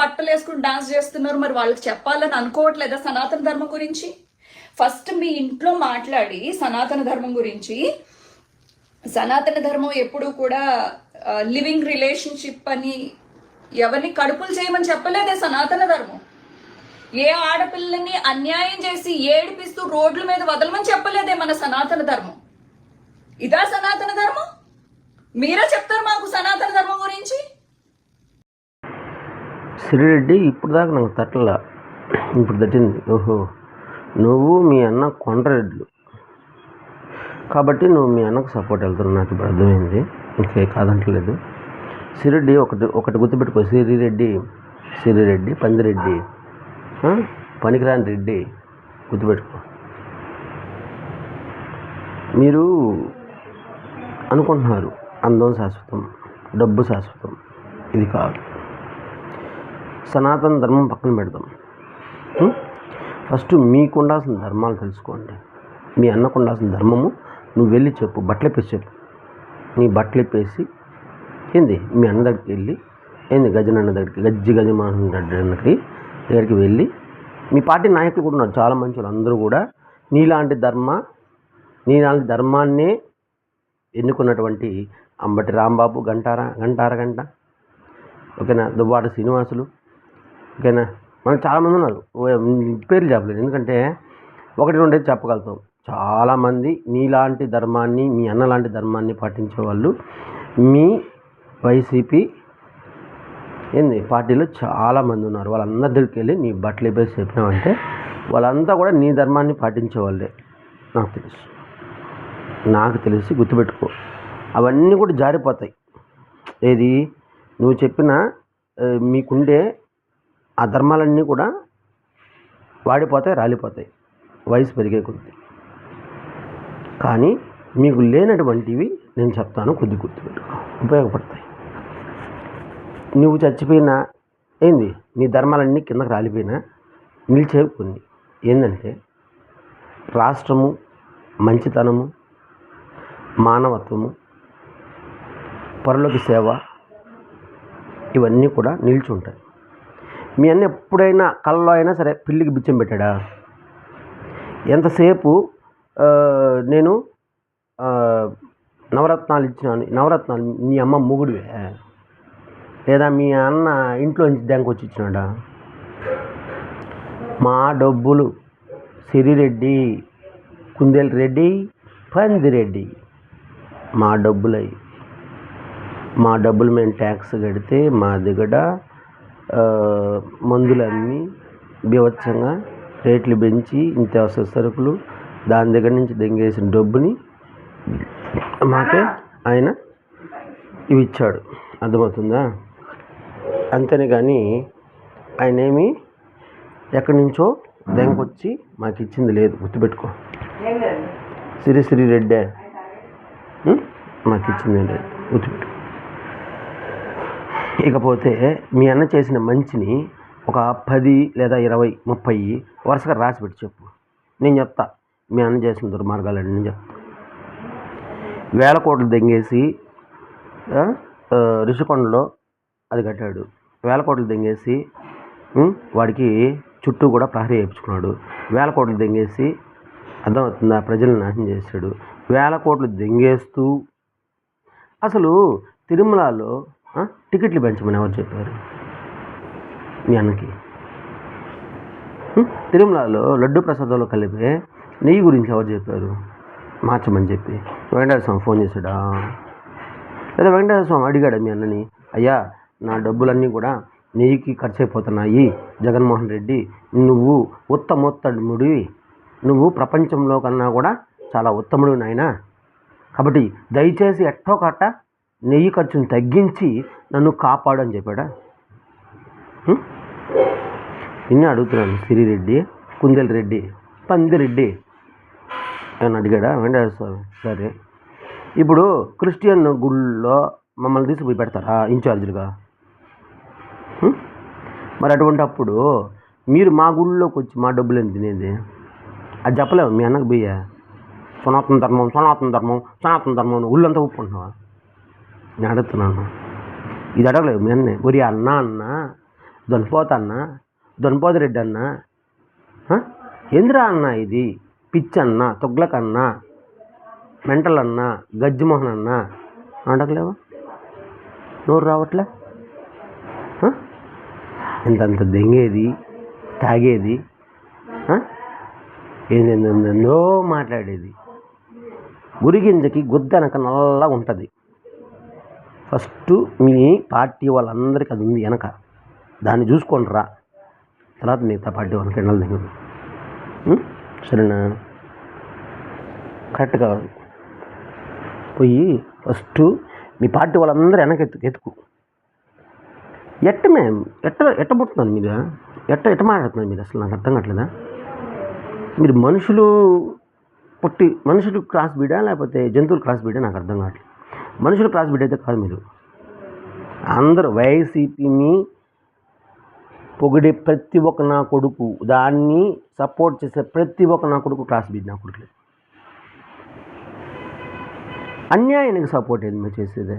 బట్టలు వేసుకుని డాన్స్ చేస్తున్నారు. మరి వాళ్ళకి చెప్పాలని అనుకోవట్లేదా సనాతన ధర్మం గురించి? ఫస్ట్ మీ ఇంట్లో మాట్లాడి సనాతన ధర్మం గురించి. సనాతన ధర్మం ఎప్పుడు కూడా లివింగ్ రిలేషన్షిప్ అని ఎవరిని కడుపులు చేయమని చెప్పలేదే సనాతన ధర్మం. ఏ ఆడపిల్లని అన్యాయం చేసి ఏడిపిస్తూ రోడ్ల మీద వదలమని చెప్పలేదే మన సనాతన ధర్మం. ఇదా సనాతన ధర్మం? మీరే చెప్తారు మాకు సనాతన ధర్మం గురించి? శ్రీరెడ్డి ఇప్పుడు దాకా నాకు తట్టల. ఇప్పుడు తట్టింది. ఓహో. నువ్వు మీ అన్న కొండరెడ్లు కాబట్టి నువ్వు మీ అన్నకు సపోర్ట్ వెళ్తున్నావు. నాకు ఇప్పుడు అర్థమైంది. ఇంకే కాదంటలేదు. సిరిరెడ్డి ఒకటి ఒకటి గుర్తుపెట్టుకో. సిరిరెడ్డి సిరిరెడ్డి పందిరెడ్డి. పనికిరాని రెడ్డి. గుర్తుపెట్టుకో. మీరు అనుకుంటున్నారు. అందం శాశ్వతం. డబ్బు శాశ్వతం. ఇది కాదు. సనాతన ధర్మం పక్కన పెడదాం. ఫస్ట్ మీకు ఉండాల్సిన ధర్మాలు తెలుసుకోండి. మీ అన్నకు ఉండాల్సిన ధర్మము నువ్వు వెళ్ళి చెప్పు బట్టలు ఇప్పేసి చెప్పు. నీ బట్టలు ఇప్పేసి ఏంది? మీ అన్న దగ్గరికి వెళ్ళి ఏంది గజనన్న దగ్గరికి గజ్జి గజమాన దగ్గరికి దగ్గరికి వెళ్ళి మీ పార్టీ నాయకులు కూడా ఉన్నారు చాలా మంచి వాళ్ళు. అందరూ కూడా నీలాంటి ధర్మ నీలాంటి ధర్మాన్నే ఎన్నుకున్నటువంటి అంబటి రాంబాబు గంటార గంటార గంట. ఓకేనా? దువ్వాడ శ్రీనివాసులు ఓకేనా? మనకు చాలామంది ఉన్నారు. పేర్లు చెప్పలేదు ఎందుకంటే ఒకటి రెండేది చెప్పగలుగుతాం. చాలామంది నీలాంటి ధర్మాన్ని మీ అన్న లాంటి ధర్మాన్ని పాటించే వాళ్ళు మీ వైసీపీ ఏంది? పార్టీలో చాలామంది ఉన్నారు. వాళ్ళందరి దగ్గరికి వెళ్ళి నీ బట్టలు వేసి చెప్పినావంటే వాళ్ళంతా కూడా నీ ధర్మాన్ని పాటించే వాళ్ళే. నాకు తెలుసు. నాకు తెలిసి గుర్తుపెట్టుకో. అవన్నీ కూడా జారిపోతాయి. ఏది? నువ్వు చెప్పిన మీకుండే ఆ ధర్మాలన్నీ కూడా వాడిపోతాయి రాలిపోతాయి. వయసు పెరిగే కొద్ది. కానీ మీకు లేనటువంటివి నేను చెప్తాను కొద్ది గుర్తుపెట్టుకో. ఉపయోగపడతాయి. నువ్వు చచ్చిపోయినా ఏంది? నీ ధర్మాలన్నీ కిందకి రాలిపోయినా నిలిచేవి కొన్ని. ఏంటంటే రాష్ట్రము మంచితనము మానవత్వము పరులకు సేవ ఇవన్నీ కూడా నిలిచి ఉంటాయి. మీ అన్న ఎప్పుడైనా కళ్ళలో అయినా సరే పిల్లికి బిచ్చం పెట్టాడా? ఎంతసేపు నేను నవరత్నాలు ఇచ్చినాను నవరత్నాలు నీ అమ్మ మొగుడివే. లేదా మీ అన్న ఇంట్లో నుంచి బ్యాంక్ వచ్చి ఇచ్చినాడా? మా డబ్బులు సిరిరెడ్డి కుందేలు రెడ్డి పందిరెడ్డి మా డబ్బులై మా డబ్బులు మేము ట్యాక్స్ కడితే మా దిగడ మందులు అమ్మి బీభత్సంగా రేట్లు పెంచి నిత్యావసర సరుకులు దాని దగ్గర నుంచి దెంగేసిన డబ్బుని మాకే ఆయన ఇవి ఇచ్చాడు. అర్థమవుతుందా? అంతేనే కానీ ఆయన ఏమి ఎక్కడి నుంచో దెంకొచ్చి మాకు ఇచ్చింది లేదు. గుర్తుపెట్టుకో. సిరి సిరి రెడ్డే? మాకు ఇచ్చింది లేదు. గుర్తుపెట్టుకో. ఇకపోతే మీ అన్న చేసిన మంచిని ఒక పది లేదా ఇరవై ముప్పై వరుసగా రాసి పెట్టి చెప్పు. నేను చెప్తా. మీ అన్న చేసిన దుర్మార్గాలని నేను చెప్తా. వేల కోట్లు దెంగేసి రిషికొండలో అది కట్టాడు. వేల కోట్లు దెంగేసి వాడికి చుట్టూ కూడా ప్రహరీ వేయించుకున్నాడు వేల కోట్లు దెంగేసి ఆ ప్రజలను నాశనం చేశాడు. వేల కోట్లు దెంగేస్తూ అసలు తిరుమలలో టికెట్లు పెంచమని ఎవరు చెప్పారు? మీ అన్నకి. తిరుమలలో లడ్డు ప్రసాదంలో కలిపే నెయ్యి గురించి ఎవరు చెప్పారు? మార్చమని చెప్పి. వెంకటేశ్వర స్వామి ఫోన్ చేశాడా? లేదా వెంకటేశ్వర స్వామి అడిగాడు మీ అన్నని? అయ్యా నా డబ్బులన్నీ కూడా నెయ్యికి ఖర్చు అయిపోతున్నాయి జగన్మోహన్ రెడ్డి నువ్వు ఉత్తమోత్తముడివి. నువ్వు ప్రపంచంలో కన్నా కూడా చాలా ఉత్తముడు నాయన. కాబట్టి దయచేసి ఎట్టో కట్ట నెయ్యి ఖర్చును తగ్గించి నన్ను కాపాడు అని చెప్పాడా? నిన్నే అడుగుతున్నాను సిరిరెడ్డి కుందెల రెడ్డి పందిరెడ్డి అని అడిగాడా? వెంకటేశ్వర స్వామి సరే. ఇప్పుడు క్రిస్టియన్ గుళ్ళో మమ్మల్ని తీసుకుపోయి పెడతారా ఇన్ఛార్జీలుగా? మరి అటువంటి అప్పుడు మీరు మా గుళ్ళోకి వచ్చి మా డబ్బులు ఏం తినేది? అది చెప్పలేము మీ అన్నకు బియ్య సనాతన ధర్మం సనాతన ధర్మం సనాతన ధర్మం ఉళ్ళంతా ఊళ్ళంతా ఒప్పుకుంటున్నావా? నేను అడుగుతున్నాను. ఇది అడగలేదు మీ అన్నే ఒరి అన్న అన్న దొనిపోత అన్న అన్న ఆ? ఏందిరా అన్న ఇది? పిచ్చన్న తొగ్లకన్న మెంటల్ అన్న గజ్జిమోహన్ అన్న అడగలేవా? నోరు రావట్లే? ఇంతంత దెంగేది తాగేది ఏందో మాట్లాడేది. గురిగింజకి గుద్దనక నల్లగా ఉంటుంది. ఫస్ట్ మీ పార్టీ వాళ్ళందరికీ అది ఉంది వెనక దాన్ని చూసుకోండి రా. తర్వాత మిగతా పార్టీ వాళ్ళకి వెళ్ళాలి దగ్గర సరేనా? కరెక్ట్ కాదు పోయి ఫస్ట్ మీ పార్టీ వాళ్ళందరూ వెనక ఎత్తు ఎత్తుకు. ఎట్ట మేము ఎట్ట ఎట్ట మీరు? ఎట్ట ఎట్ట మాట్లాడుతున్నారు మీరు? అసలు నాకు అర్థం కావట్లేదా? మీరు మనుషులు పుట్టి మనుషులు క్రాస్ బీడా లేకపోతే జంతువులు క్రాస్ బీడా నాకు అర్థం కావట్లేదు మనుషులు క్లాస్ బిడ్డ అయితే కాదు మీరు. అందరూ వైసీపీని పొగిడే ప్రతి ఒక్క నా కొడుకు దాన్ని సపోర్ట్ చేసే ప్రతి ఒక్క నా కొడుకు క్లాస్ బీడ్ నా కొడుకులే. అన్యాయానికి సపోర్ట్ ఏంది మీరు చేసేదే?